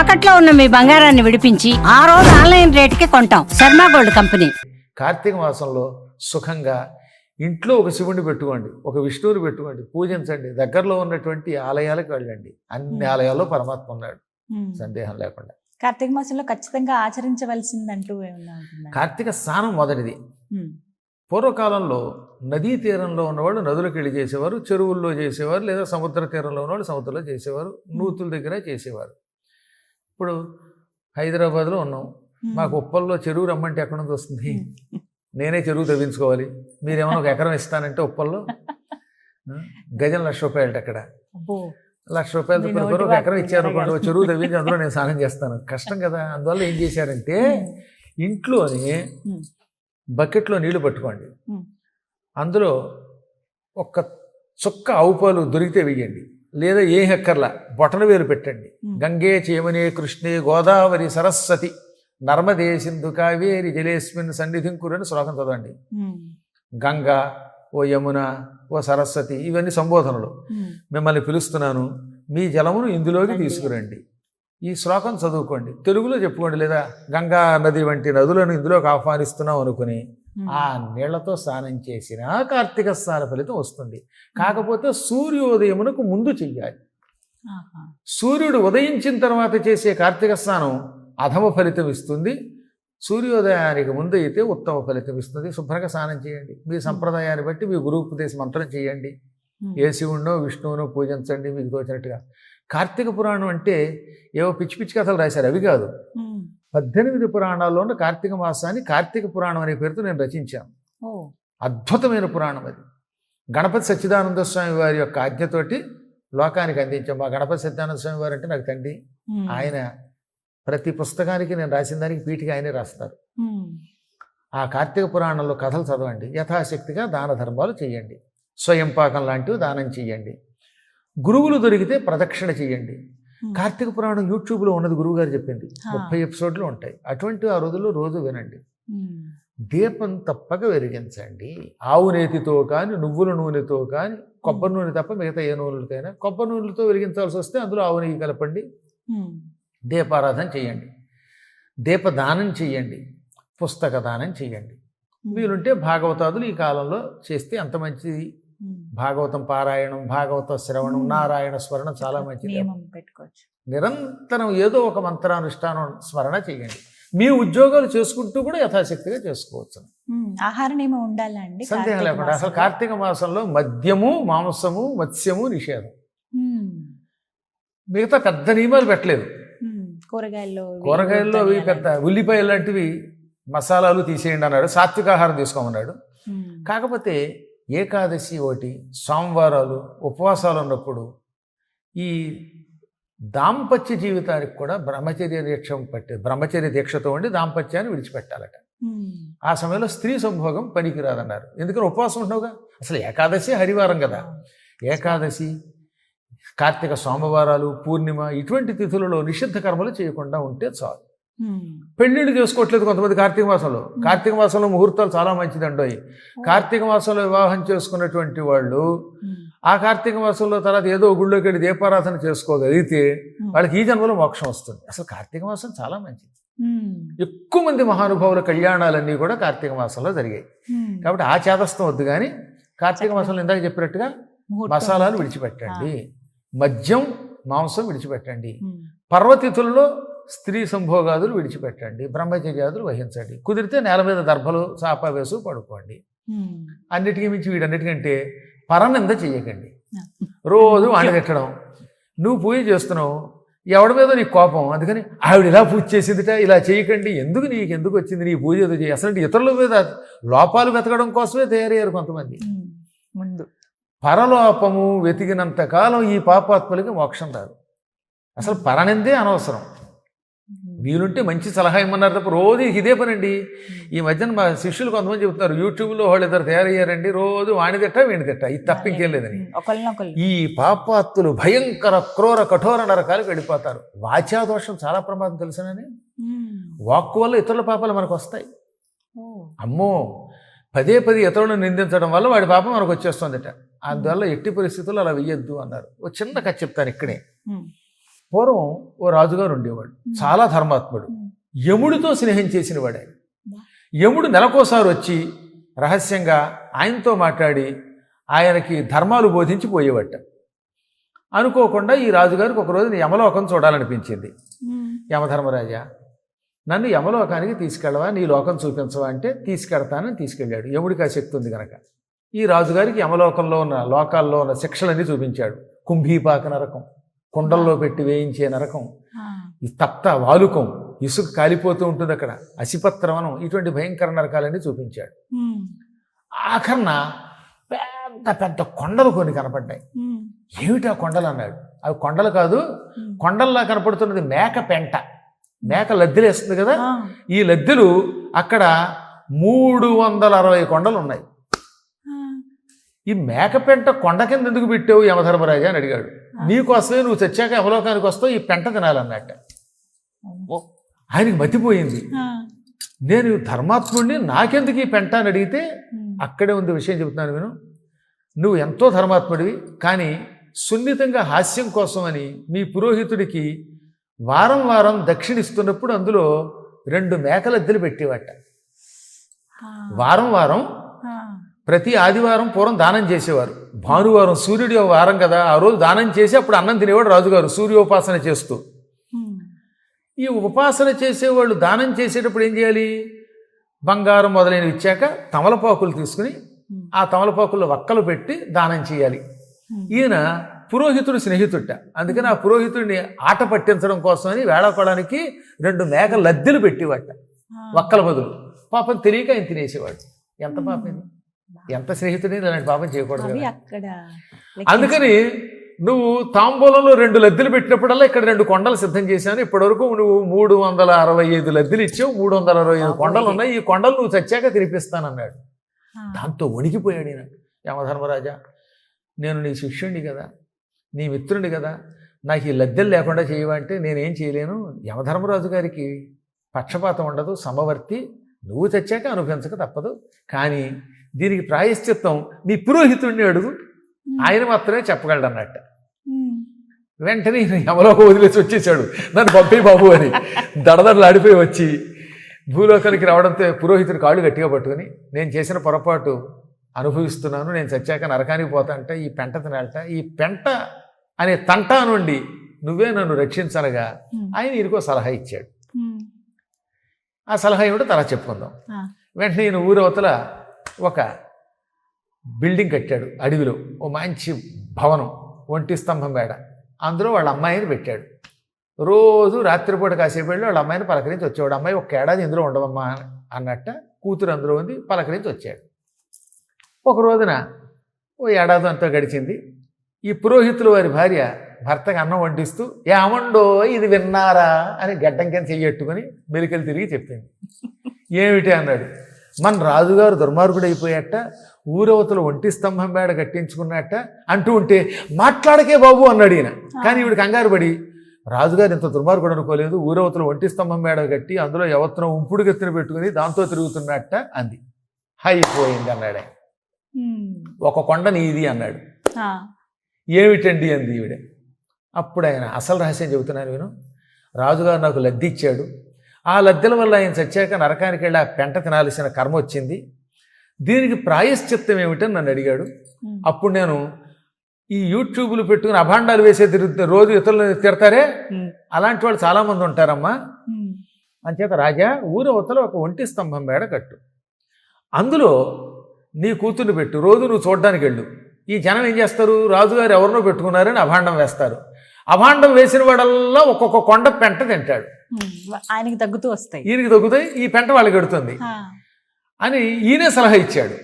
తాకట్లో ఉన్న మీ బంగారాన్ని విడిపించి ఆ రోజు ఆన్లైన్ రేటుకి కొంటాం. Sharma gold company. కార్తీక మాసంలో సుఖంగా ఇంట్లో ఒక శివుడిని పెట్టుకోండి ఒక విష్ణువుని పెట్టుకోండి పూజించండి. దగ్గరలో ఉన్నటువంటి ఆలయాలకు వెళ్ళండి. అన్ని ఆలయాల్లో పరమాత్మ ఉన్నాడు. సందేహం లేకుండా. కార్తీక మాసంలో ఖచ్చితంగా ఆచరించవలసిందంటూ కార్తీక స్నానం మొదటిది. పూర్వకాలంలో నదీ తీరంలో ఉన్నవాళ్ళు నదులకు వెళ్ళి చేసేవారు చెరువుల్లో చేసేవారు లేదా సముద్ర తీరంలో ఉన్నవాళ్ళు సముద్రంలో చేసేవారు నూతుల దగ్గర చేసేవారు. ఇప్పుడు హైదరాబాద్లో ఉన్నాం. మాకు ఉప్పల్లో చెరువు రమ్మంటే ఎక్కడ నుంచి వస్తుంది. నేనే చెరువు తవ్వించుకోవాలి మీరేమైనా ఒక ఎకరం ఇస్తానంటే ఉప్పల్లో గజం లక్ష రూపాయలు అక్కడ. లక్ష కొనుక్కొని ఒక ఎకరం ఇచ్చారు అనుకోండి చెరువు తవ్వించి అందులో నేను స్నానం చేస్తాను కష్టం కదా అందువల్ల ఏం చేశారంటే. ఇంట్లోని. బకెట్లో నీళ్ళు పట్టుకోండి. అందులో ఒక్క చుక్క ఆవు పాలు దొరికితే వేయండి లేదా ఏ హెక్కర్లా బొటన వేలు పెట్టండి. గంగే చేమనే కృష్ణే గోదావరి సరస్వతి నర్మదే సింధు కావేరి జలేస్మిన్ సన్నిధిం కురని శ్లోకం చదవండి. గంగా ఓ యమున ఓ సరస్వతి ఇవన్నీ సంబోధనలు. మిమ్మల్ని పిలుస్తున్నాను మీ జలమును ఇందులోకి రండి. తీసుకురండి ఈ శ్లోకం చదువుకోండి తెలుగులో చెప్పుకోండి లేదా గంగా నది వంటి నదులను ఇందులోకి ఆహ్వానిస్తున్నాం అనుకుని. ఆ నీళ్ళతో స్నానం చేసిన కార్తీక స్నాన ఫలితం వస్తుంది. కాకపోతే సూర్యోదయమునకు ముందు చెయ్యాలి. సూర్యుడు ఉదయించిన తర్వాత చేసే కార్తీక స్నానం అధమ ఫలితం ఇస్తుంది. సూర్యోదయానికి ముందు అయితే ఉత్తమ ఫలితం ఇస్తుంది. శుభ్రంగా స్నానం చేయండి. మీ సంప్రదాయాన్ని బట్టి మీ గురుపదేశ మంత్రం చేయండి. ఏ శివుణ్ణో విష్ణువునో పూజించండి మీకు తోచినట్టుగా. కార్తీక పురాణం అంటే ఏవో పిచ్చి పిచ్చి కథలు రాశారు. అవి కాదు. పద్దెనిమిది పురాణాల్లో ఉన్న కార్తీక మాసాన్ని కార్తీక పురాణం అనే పేరుతో నేను రచించాను. అద్భుతమైన పురాణం అది గణపతి సచ్చిదానంద స్వామి వారి యొక్క ఆజ్ఞతోటి లోకానికి అందించాం మా గణపతి సత్యానంద స్వామి వారు అంటే నాకు తండ్రి. ఆయన ప్రతి పుస్తకానికి నేను రాసిన దానికి పీఠికి ఆయనే రాస్తారు. ఆ కార్తీక పురాణంలో కథలు చదవండి యథాశక్తిగా దాన ధర్మాలు చేయండి స్వయం పాకం లాంటివి దానం చేయండి గురువులు దొరికితే ప్రదక్షిణ చేయండి. కార్తీక పురాణం యూట్యూబ్లో ఉన్నది గురువు గారు చెప్పింది. ముప్పై ఎపిసోడ్లు ఉంటాయి అటువంటి ఆ రోజుల్లో రోజు వినండి. దీపం తప్పక వెలిగించండి ఆవు నేతితో కానీ నువ్వుల నూనెతో కానీ కొబ్బరి నూనె తప్ప మిగతా ఏ నూనెలతోనైనా కొబ్బరి నూనెలతో వెలిగించాల్సి వస్తే అందులో ఆవు నెయ్యి కలపండి. దీపారాధన చేయండి దీపదానం చేయండి పుస్తక దానం చేయండి. వీలుంటే భాగవతాదులు ఈ కాలంలో చేస్తే అంత మంచిది. భాగవతం పారాయణం భాగవత శ్రవణం. నారాయణ స్మరణ చాలా మంచిది పెట్టుకోవచ్చు నిరంతరం ఏదో ఒక మంత్రానుష్ఠానం స్మరణ చేయండి మీ ఉద్యోగాలు చేసుకుంటూ కూడా యథాశక్తిగా చేసుకోవచ్చు. ఆహార నియమం ఉండాలా అండి సందేహం లేకుండా అసలు? కార్తీక మాసంలో మద్యము మాంసము మత్స్యము నిషేధం. మిగతా పెద్ద నియమాలు పెట్టలేదు. కూరగాయల్లో కూరగాయల్లో అవి పెద్ద ఉల్లిపాయ లాంటివి మసాలాలు తీసేయండి అన్నాడు సాత్వికాహారం తీసుకోమన్నాడు ఉమ్. కాకపోతే ఏకాదశి ఒకటి సోమవారాలు ఉపవాసాలు ఉన్నప్పుడు ఈ దాంపత్య జీవితానికి కూడా బ్రహ్మచర్య దీక్ష పట్టే బ్రహ్మచర్య దీక్షతో ఉండి దాంపత్యాన్ని విడిచిపెట్టాలట ఉమ్. ఆ సమయంలో స్త్రీ సంభోగం పనికిరాదన్నారు ఎందుకని ఉపవాసం ఉండవుగా అసలు ఏకాదశి హరివారం కదా ఏకాదశి కార్తీక సోమవారాలు పూర్ణిమ ఇటువంటి తిథులలో నిషిద్ధ కర్మలు చేయకుండా ఉంటే చాలు. పెళ్ళిళ్ళు చేసుకోవట్లేదు కొంతమంది కార్తీక మాసంలో. కార్తీక మాసంలో ముహూర్తాలు చాలా మంచిదండోయి కార్తీక మాసంలో వివాహం చేసుకున్నటువంటి వాళ్ళు. ఆ కార్తీక మాసంలో తర్వాత ఏదో గుళ్ళోకి వెళ్ళి దీపారాధన చేసుకోగలిగితే. వాళ్ళకి ఈ జన్మలో మోక్షం వస్తుంది. అసలు కార్తీక మాసం చాలా మంచిది. ఎక్కువ మంది మహానుభావుల కళ్యాణాలన్నీ కూడా కార్తీక మాసంలో జరిగాయి. కాబట్టి ఆ చేదస్తం వద్దు కానీ కార్తీక మాసంలో ఇందాక చెప్పినట్టుగా. మసాలాలు విడిచిపెట్టండి. మద్యం మాంసం విడిచిపెట్టండి. పర్వతిథుల్లో స్త్రీ సంభోగాదులు విడిచిపెట్టండి బ్రహ్మచర్యాదులు వహించండి. కుదిరితే నేల మీద దర్భలు చాప వేసు పడుకోండి. అన్నిటికీ మించి వీడన్నిటికంటే పరనింద చెయ్యకండి. రోజు వాణి తిట్టడం నువ్వు పూజ చేస్తున్నావు ఎవడి మీద నీకు కోపం? అందుకని ఆవిడ ఇలా పూజ చేసిందిట ఇలా చేయకండి ఎందుకు నీకు ఎందుకు వచ్చింది నీ పూజ ఏదో చేయి అసలు ఇతరుల మీద లోపాలు వెతకడం కోసమే తయారయ్యారు కొంతమంది. ముందు. పరలోపము వెతికినంత కాలం ఈ పాపాత్ములకి మోక్షం రాదు. అసలు పరనిందే అనవసరం. వీలుంటే మంచి సలహా ఇమ్మన్నారు తప్ప రోజు ఇదే పనండి. ఈ మధ్యన మా శిష్యులు కొంతమంది చెబుతున్నారు యూట్యూబ్లో వాళ్ళు ఇద్దరు తయారయ్యారండి రోజు వాణి తిట్ట వీణి తిట్ట ఇది తప్ప ఇంకేం లేదని. ఈ పాపాత్తులు భయంకర క్రూర కఠోర నరకాలకు వెళ్ళిపోతారు. వాచాదోషం చాలా ప్రమాదం తెలుసునని. వాక్కు వల్ల ఇతరుల పాపాలు మనకు వస్తాయి. అమ్మో పదే పది ఇతరులను నిందించడం వల్ల వాడి పాపం మనకు వచ్చేస్తుందట. అందువల్ల ఎట్టి పరిస్థితుల్లో అలా వెయ్యొద్దు అన్నారు. ఓ చిన్న కథ చెప్తాను ఇక్కడే. పూర్వం ఓ రాజుగారు ఉండేవాడు. చాలా ధర్మాత్ముడు. యముడితో స్నేహం చేసిన వాడు యముడు నెలకోసారి వచ్చి రహస్యంగా ఆయనతో మాట్లాడి ఆయనకి ధర్మాలు బోధించి పోయేవట. అనుకోకుండా ఈ రాజుగారికి ఒకరోజు యమలోకం చూడాలనిపించింది. యమధర్మరాజా నన్ను యమలోకానికి తీసుకెళ్ళవా నీ లోకం చూపించవా అంటే తీసుకెడతానని తీసుకెళ్ళాడు. యముడికి ఆ శక్తి ఉంది కనుక ఈ రాజుగారికి యమలోకంలో ఉన్న లోకాల్లో ఉన్న శిక్షలన్నీ చూపించాడు. కుంభీపాక నరకం. కుండల్లో పెట్టి వేయించే నరకం. ఈ తప్త వాలుకం ఇసుక కాలిపోతూ ఉంటుంది అక్కడ. అసిపత్రవనం ఇటువంటి భయంకర నరకాలన్నీ చూపించాడు. ఆఖరణ పెద్ద పెద్ద కొండలు కొన్ని కనపడ్డాయి. ఏమిటా కొండలు అన్నాడు. అవి కొండలు కాదు కొండల్లా కనపడుతున్నది మేక పెంట. మేక లద్దెలేస్తుంది కదా? ఈ లద్దెలు అక్కడ మూడు వందల అరవై కొండలు ఉన్నాయి. ఈ మేక పెంట కొండ కింద ఎందుకు పెట్టావు యమధర్మరాజా అని అడిగాడు. నీకోసమే నువ్వు చచ్చాక యమలోకానికి వస్తావు ఈ పెంట తినాలన్నట్ట. ఆయనకి మతిపోయింది. నేను ధర్మాత్ముడిని నాకెందుకు ఈ పెంట అని అడిగితే అక్కడే ఉంది విషయం చెబుతున్నాను విను. నువ్వు ఎంతో ధర్మాత్ముడివి కానీ సున్నితంగా హాస్యం కోసం అని మీ పురోహితుడికి వారం వారం దక్షిణిస్తున్నప్పుడు అందులో రెండు మేకలద్దెలు పెట్టేవాట. వారం వారం ప్రతి ఆదివారం పూర్వం దానం చేసేవారు. భానువారం సూర్యుడి వారం కదా ఆ రోజు దానం చేసి అప్పుడు అన్నం తినేవాడు రాజుగారు సూర్యోపాసన చేస్తూ. ఈ ఉపాసన చేసేవాళ్ళు దానం చేసేటప్పుడు ఏం చేయాలి? బంగారం మొదలైనవి ఇచ్చాక తమలపాకులు తీసుకుని ఆ తమలపాకుల్లో వక్కలు పెట్టి దానం చేయాలి. ఈయన పురోహితుడు స్నేహితుట అందుకని ఆ పురోహితుడిని ఆట పట్టించడం కోసమని వేళాకోవడానికి రెండు మేక లద్దెలు పెట్టేవాట వక్కల బదులు. పాపం తెలియక ఆయన తినేసేవాడు. ఎంత పాపం ఎంత స్నేహితుడిని ఇలాంటి పాపం చేయకూడదు. అక్కడ అందుకని నువ్వు తాంబూలంలో రెండు లద్దెలు పెట్టినప్పుడల్లా ఇక్కడ రెండు కొండలు సిద్ధం చేశాను. ఇప్పటివరకు నువ్వు మూడు వందల అరవై ఐదు లద్దెలు ఇచ్చావు మూడు వందల అరవై ఐదు కొండలు ఉన్నాయి. ఈ కొండలు నువ్వు చచ్చాక తినిపిస్తానన్నాడు. దాంతో వణికిపోయాడు ఈయన. యమధర్మరాజా నేను నీ శిష్యుణ్ణి కదా నీ మిత్రుని కదా నాకు ఈ లద్దెలు లేకుండా చేయవంటే నేనేం చేయలేను. యమధర్మరాజు గారికి పక్షపాతం ఉండదు సమవర్తి. నువ్వు చచ్చాక అనుభవించక తప్పదు. కానీ దీనికి ప్రాయశ్చిత్తం నీ పురోహితుడిని అడుగు. ఆయన మాత్రమే చెప్పగలడు అన్నట్ట వెంటనే యమలోకం వదిలేసి వచ్చేసాడు. నన్ను పంపే బాబు అని దడదడలాడిపోయి వచ్చి భూలోకానికి రావడంతో పురోహితుడు కాళ్ళు గట్టిగా పట్టుకుని నేను చేసిన పొరపాటు అనుభవిస్తున్నాను నేను చచ్చాక నరకానికి పోతా అంటే ఈ పెంట తినాలట. ఈ పెంట అనే తంట నుండి నువ్వే నన్ను రక్షించాలగా ఆయన ఈయనకో సలహా ఇచ్చాడు. ఆ సలహా ఏమిటో తలా చెప్పుకుందాం. వెంటనే ఈయన ఊరవతల ఒక బిల్డింగ్ కట్టాడు. అడవిలో ఓ మంచి భవనం ఒంటి స్తంభం మేడ అందులో వాళ్ళ అమ్మాయిని పెట్టాడు. రోజు రాత్రిపూట కాసేపు వెళ్ళి వాళ్ళ అమ్మాయిని పలకరించి వచ్చేవాడు. అమ్మాయి ఒక ఏడాది ఇందులో ఉండవమ్మా అన్నట్ట కూతురు అందులో ఉంది పలకరించి వచ్చాడు. ఒక రోజున ఓ ఏడాది అంతా గడిచింది. ఈ పురోహితులు వారి భార్య భర్తకి అన్నం వడ్డిస్తూ ఏమండో ఇది విన్నారా? అని గడ్డం కింద చెయ్యట్టుకుని మెలికలు తిరిగి చెప్పింది. ఏమిటి అన్నాడు మన రాజుగారు దుర్మార్గుడు అయిపోయాట ఊరవతలు ఒంటి స్తంభం మేడ కట్టించుకున్నట్ట అంటూ ఉంటే మాట్లాడకే బాబు అన్నాడు ఈయన. కానీ ఈవిడ కంగారు పడి రాజుగారు ఇంత దుర్మార్గుడు అనుకోలేదు ఊరవతలు ఒంటి స్తంభం మేడ కట్టి అందులో ఎవత్రం ఉంపుడు గెత్తిన పెట్టుకుని దాంతో తిరుగుతున్నట్ట అంది. అయిపోయింది అన్నాడు. ఒక కొండ నీది అన్నాడు. ఏమిటండి అంది ఈవిడ? అప్పుడు ఆయన అసలు రహస్యం చెబుతున్నాను విను. రాజుగారు నాకు లద్దె ఇచ్చాడు. ఆ లద్దెల వల్ల ఆయన చచ్చాక నరకానికి వెళ్ళి ఆ పెంట తినాల్సిన కర్మ వచ్చింది. దీనికి ప్రాయశ్చిత్తం ఏమిటని నన్ను అడిగాడు. అప్పుడు నేను ఈ యూట్యూబ్లు పెట్టుకుని అభాండాలు వేసే తిరుగుతూ రోజు ఇతరులను తిడతారే? అలాంటి వాళ్ళు చాలామంది ఉంటారమ్మా. అంచేత రాజా ఊరు అవతల ఒక ఒంటి స్తంభం మేడ కట్టు. అందులో నీ కూతుర్ని పెట్టు. రోజు నువ్వు చూడడానికి వెళ్ళు ఈ జనం ఏం చేస్తారు? రాజుగారు ఎవరినో పెట్టుకున్నారని అభాండం వేస్తారు. అభాండం వేసిన వాడల్లా ఒక్కొక్క కొండ పెంట తింటాడు. ఆయనకి తగ్గుతూ వస్తాయి. ఈయనకి దొక్కుతాయి ఈ పెంట వాళ్ళకి ఎడుతుంది అని ఈయనే సలహా ఇచ్చాడు.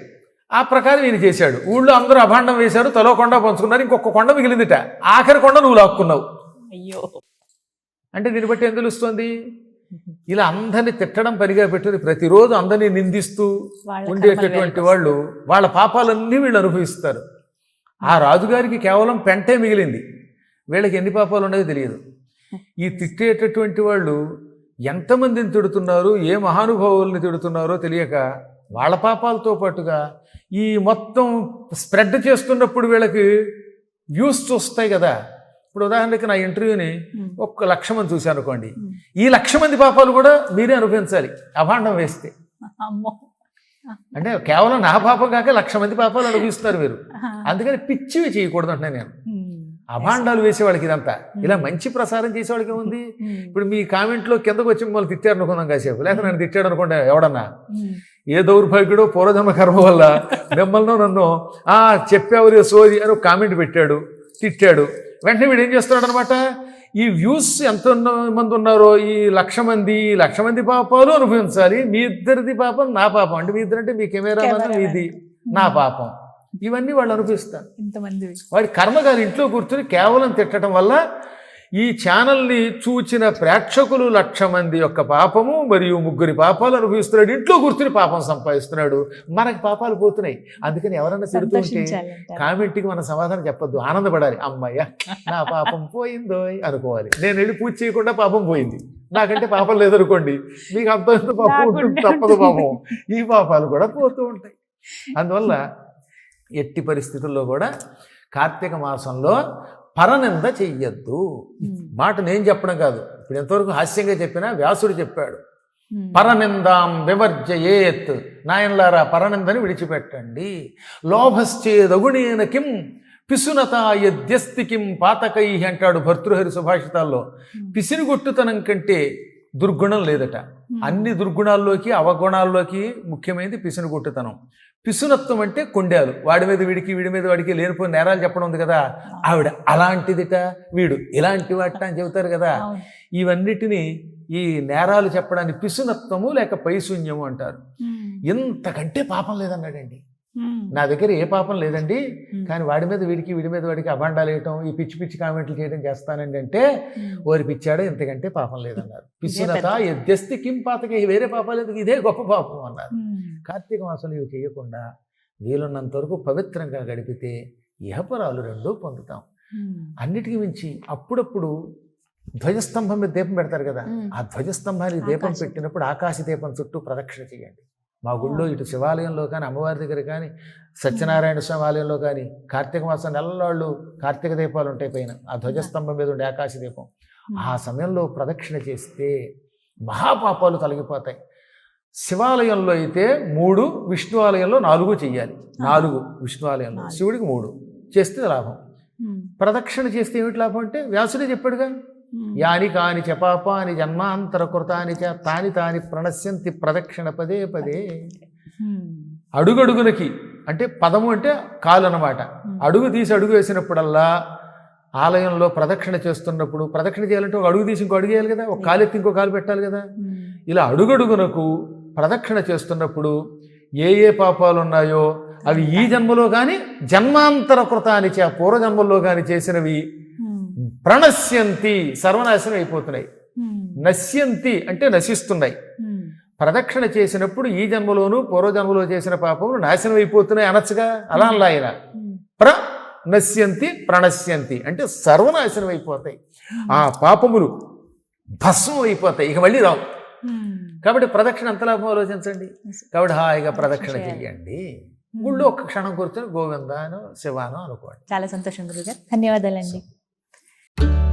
ఆ ప్రకారం ఈయన చేశాడు. ఊళ్ళో అందరూ అభాండం వేశారు తలో కొండ పంచుకున్నారు ఇంకొక కొండ మిగిలిందిట. ఆఖరి కొండ నువ్వు లాక్కున్నావు. అయ్యో. అంటే దీన్ని బట్టి ఏం తెలుస్తుంది? ఇలా అందరిని తిట్టడం పనిగా పెట్టుకుని ప్రతిరోజు అందరినీ నిందిస్తూ ఉండేటటువంటి వాళ్ళు వాళ్ళ పాపాలన్నీ వీళ్ళు అనుభవిస్తారు. ఆ రాజుగారికి కేవలం పెంటే మిగిలింది. వీళ్ళకి ఎన్ని పాపాలు ఉన్నాయో తెలియదు. ఈ తిట్టేటటువంటి వాళ్ళు ఎంతమందిని తిడుతున్నారు ఏ మహానుభావుల్ని తిడుతున్నారో తెలియక వాళ్ళ పాపాలతో పాటుగా ఈ మొత్తం స్ప్రెడ్ చేస్తున్నప్పుడు వీళ్ళకి వ్యూస్ చూస్తాయి కదా. ఇప్పుడు ఉదాహరణకి నా ఇంటర్వ్యూని. ఒక్క లక్ష మంది చూశాను అనుకోండి. ఈ లక్ష మంది పాపాలు కూడా మీరే అనుభవించాలి అభాండం వేస్తే. అంటే కేవలం నా పాపం కాక లక్ష మంది పాపాలు అనుభవిస్తున్నారు మీరు. అందుకని పిచ్చివి చేయకూడదు అంటున్నా నేను. అభాండాలు వేసేవాళ్ళకి ఇదంతా. ఇలా మంచి ప్రసారం చేసేవాళ్ళకి ఏముంది? ఉమ్. ఇప్పుడు మీ కామెంట్లో కిందకు వచ్చి మిమ్మల్ని తిట్టారు అనుకుందాం కాసేపు. లేకపోతే నన్ను తిట్టాడు అనుకోండి ఎవడన్నా. ఏ దౌర్భాగ్యుడో పూర్వజన్మ కర్మ వల్ల మిమ్మల్ని నన్ను ఆ చెప్పావు సోది అని కామెంట్ పెట్టాడు తిట్టాడు. వెంటనే వీడు ఏం చేస్తున్నాడు అనమాట ఈ వ్యూస్ ఎంత మంది ఉన్నారో ఈ లక్ష మంది లక్ష మంది పాపాలు అనుభవించాలి. మీ ఇద్దరిది పాపం నా పాపం. అంటే మీ ఇద్దరంటే మీ కెమెరా. మీది నా పాపం. ఇవన్నీ వాళ్ళు అనుభవిస్తారు. ఇంతమంది. వాడి కర్మగారి ఇంట్లో కూర్చుని కేవలం తిట్టడం వల్ల ఈ ఛానల్ని చూచిన ప్రేక్షకులు లక్ష మంది యొక్క పాపము మరియు ముగ్గురి పాపాలు అనుభవిస్తున్నాడు. ఇంట్లో కూర్చుని పాపం సంపాదిస్తున్నాడు. మనకి పాపాలు పోతున్నాయి. అందుకని ఎవరన్నా తిడుతుంటే సంతోషించాలంటారు. కామెంట్కి మన సమాధానం చెప్పొద్దు. ఆనందపడాలి. అమ్మయ్య నా పాపం పోయిందో అనుకోవాలి. నేను వెళ్ళి పూజ చేయకుండా పాపం పోయింది. నాకంటే పాపం లేదనుకోండి. మీకు అంత పాపం ఉంటుంది. తప్పదు పాపం. ఈ పాపాలు కూడా పోతూ ఉంటాయి. అందువల్ల ఎట్టి పరిస్థితుల్లో కూడా కార్తీక మాసంలో పరనింద చెయ్యొద్దు. మాట నేను చెప్పడం కాదు. ఇప్పుడు ఎంతవరకు హాస్యంగా చెప్పినా వ్యాసుడు చెప్పాడు. పరనిందాం వివర్జయేత్. నాయనలారా పరనిందని విడిచిపెట్టండి. లోభశ్చేదగుణేన కిం పిసునత యద్యస్తి కిం పాతకై అంటాడు భర్తృహరి సుభాషితాల్లో. పిసినిగొట్టుతనం కంటే దుర్గుణం లేదట ఉమ్. అన్ని దుర్గుణాల్లోకి అవగుణాల్లోకి ముఖ్యమైనది పిసినిగొట్టుతనం పిసునత్వం అంటే కొండాలు వాడి మీద వీడికి వీడి మీద వాడికి లేనిపోయిన నేరాలు చెప్పడం ఉంది కదా ఆవిడ అలాంటిదిట వీడు ఇలాంటి వాట అని చెబుతారు కదా. ఇవన్నిటిని ఈ నేరాలు చెప్పడానికి పిసునత్వము లేక పైశూన్యము అంటారు ఉమ్. ఇంతకంటే పాపం లేదన్నాడండి. నా దగ్గర ఏ పాపం లేదండి. కానీ వాడి మీద వీడికి వీడి మీద వాడికి అభాండాలు వేయటం ఈ పిచ్చి పిచ్చి కామెంట్లు చేయడం చేస్తానండి అంటే. ఓరి పిచ్చాడో ఇంతకంటే పాపం లేదన్నారు పెద్ద. ఎద్దెస్తి కిం పాతకి వేరే పాపాలు ఎందుకు ఇదే గొప్ప పాపం అన్నారు. కార్తీక మాసంలో ఇవి చేయకుండా వీలున్నంత వరకు పవిత్రంగా గడిపితే ఇహపరాలు రెండూ పొందుతాం. అన్నిటికీ మించి అప్పుడప్పుడు ధ్వజస్తంభం మీద దీపం పెడతారు కదా. ఆ ధ్వజస్తంభానికి దీపం పెట్టినప్పుడు ఆకాశ దీపం చుట్టూ ప్రదక్షిణ చేయండి మా గుళ్ళో ఇటు శివాలయంలో కానీ అమ్మవారి దగ్గర కానీ సత్యనారాయణ స్వామి ఆలయంలో కానీ కార్తీక మాసం నెలలాళ్ళు కార్తీక దీపాలు ఉంటాయి పైన. ఆ ధ్వజస్తంభం మీద ఉండే ఆకాశ దీపం. ఆ సమయంలో ప్రదక్షిణ చేస్తే మహాపాపాలు తొలగిపోతాయి. శివాలయంలో అయితే మూడు విష్ణు ఆలయంలో నాలుగు చెయ్యాలి. నాలుగు విష్ణు ఆలయంలో. శివుడికి మూడు. చేస్తే లాభం. ప్రదక్షిణ చేస్తే ఏమిటి లాభం అంటే వ్యాసుడే చెప్పాడుగా. యాని కాని చ పాపాని జన్మాంతర కృతాని చ తాని తాని ప్రణశ్యంతి ప్రదక్షిణ పదే పదే. అడుగడుగునకి అంటే పదము అంటే కాలు అన్నమాట ఉమ్. అడుగు తీసి అడుగు వేసినప్పుడల్లా ఆలయంలో ప్రదక్షిణ చేస్తున్నప్పుడు ప్రదక్షిణ చేయాలంటే ఒక అడుగు తీసి ఇంకో అడుగు వేయాలి కదా ఒక కాలు ఎత్తి ఇంకో కాలు పెట్టాలి కదా. ఇలా అడుగడుగునకు ప్రదక్షిణ చేస్తున్నప్పుడు ఏ ఏ పాపాలు ఉన్నాయో అవి ఈ జన్మలో కానీ జన్మాంతర కృతాని చ పూర్వజన్మల్లో కానీ చేసినవి. ప్రణశ్యంతి సర్వనాశనం అయిపోతున్నాయి. నశ్యంతి అంటే నశిస్తున్నాయి. ప్రదక్షిణ చేసినప్పుడు ఈ జన్మలోను పూర్వజన్మలో చేసిన పాపములు నాశనం అయిపోతున్నాయి అనొచ్చుగా? అలా అలా ఉమ్. ప్ర నశ్యంతి ప్రణశ్యంతి అంటే సర్వనాశనం అయిపోతాయి. ఆ పాపములు భస్మం అయిపోతాయి. ఇక మళ్ళీ రావు. కాబట్టి ప్రదక్షిణ ఎంత లాభం ఆలోచించండి? కాబట్టి హాయిగా ప్రదక్షిణ. చెయ్యండి. గుళ్ళో ఒక్క క్షణం కూర్చొని గోవిందాను శివాను అనుకోండి. చాలా సంతోషం గురుగారు. ధన్యవాదాలండి. thank you